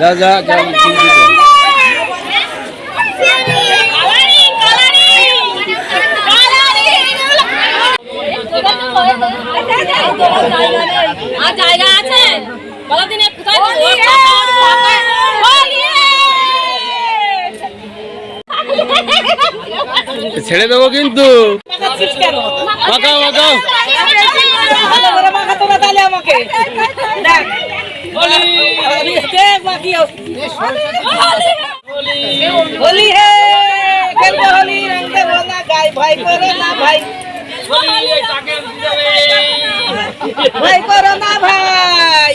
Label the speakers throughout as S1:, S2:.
S1: যা যা যা। চিন্তিত
S2: আর জায়গা আছে বলো দিনে কোথায়
S1: ছেড়ে দেবো কিন্তু মাকাও মাকাও
S3: হোলি ভাই করো না ভাই। ভাই
S1: করো না ভাই।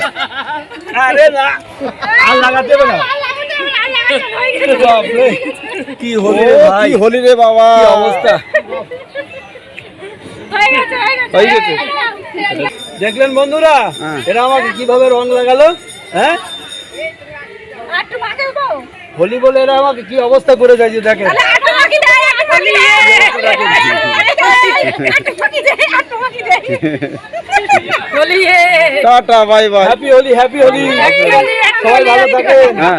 S1: আরে না। আর লাগাতে হবে না। বাপরে কি হলি রে ভাই? কি হলি রে বাবা। কি অবস্থা? হয়ে গেছে। দেখলেন বন্ধুরা এরা আমাকে কীভাবে রং লাগালো হ্যাঁ? হোলি বলে এরা আমাকে কি অবস্থা করে যায় যে দেখেন। Tata bye bye happy Holi happy Holi सवाल भाला था के हाँ।